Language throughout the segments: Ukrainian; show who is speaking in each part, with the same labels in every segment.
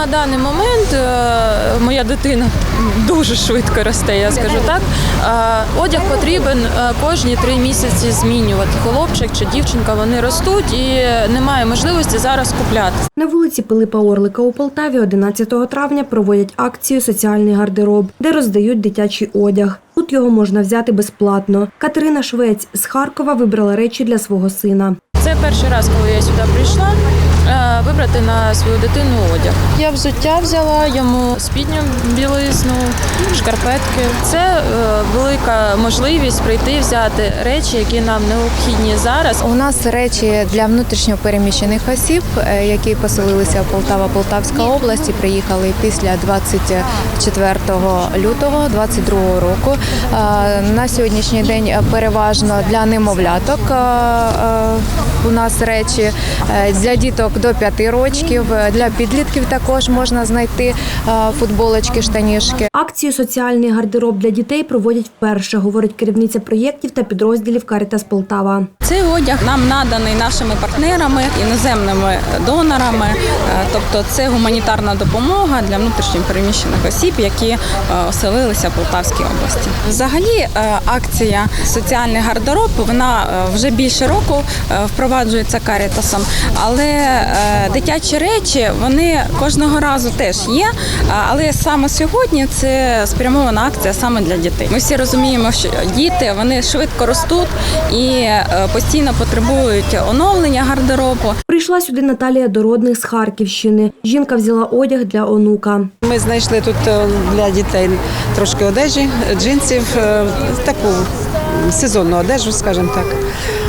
Speaker 1: На даний момент е, моя дитина дуже швидко росте, я скажу так. Е, Одяг потрібен е, кожні три місяці змінювати. Хлопчик чи дівчинка вони ростуть і немає можливості зараз купляти.
Speaker 2: На вулиці Пилипа Орлика у Полтаві 11 травня проводять акцію Соціальний гардероб, де роздають дитячий одяг. Тут його можна взяти безплатно. Катерина Швець з Харкова вибрала речі для свого сина.
Speaker 1: Це перший раз, коли я сюди прийшла. е, Вибрати на свою дитину одяг. Я взуття взяла йому спідню білизну, шкарпетки. Це е, велика можливість прийти взяти речі, які нам необхідні зараз.
Speaker 3: У нас речі для внутрішньо переміщених осіб, е, які поселилися в Полтава, Полтавська область і приїхали після 24 лютого 22 року. На сьогоднішній день переважно для немовляток у нас речі е, для діток до 5 років, е, для підлітків також можна знайти е, футболочки, штанішки.
Speaker 2: Акцію Соціальний гардероб для дітей проводять вперше, говорить керівниця проєктів та підрозділів Карітас Полтава.
Speaker 4: Цей одяг нам наданий нашими партнерами, іноземними донорами. Тобто це гуманітарна допомога для внутрішньо переміщених осіб, які оселилися в Полтавській області. Взагалі, акція Соціальний гардероб вона вже більше року е, впроваджується карітасом, але е, дитячі речі вони кожного разу теж є. Але саме сьогодні це спрямована акція саме для дітей. Ми всі розуміємо, що діти вони швидко ростуть і е, постійно потребують оновлення гардеробу.
Speaker 2: Прийшла сюди Наталія Дородних з Харківщини. Жінка взяла одяг для онука.
Speaker 5: Ми знайшли тут е, для дітей трошки одежі, джинсів, таку сезонну одежу, скажімо так.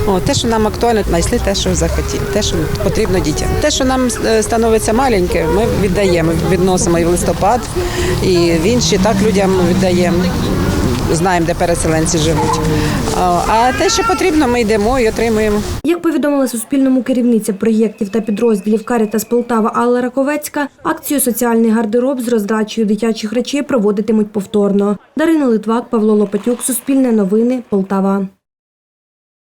Speaker 5: О, те, що нам актуально, знайшли те, що захотіли, те, що потрібно дітям. Те, що нам е, становиться маленьке, ми віддаємо, відносимо і в листопад, і в інші так людям віддаємо. Знаємо, де переселенці живуть. А те, що потрібно, ми йдемо і отримуємо.
Speaker 2: Як повідомила Суспільному керівниця проєктів та підрозділів Карітас Полтава Алла Раковецька, акцію Соціальний гардероб з роздачею дитячих речей проводитимуть повторно. Дарина Литвак, Павло Лопатюк, Суспільне новини, Полтава.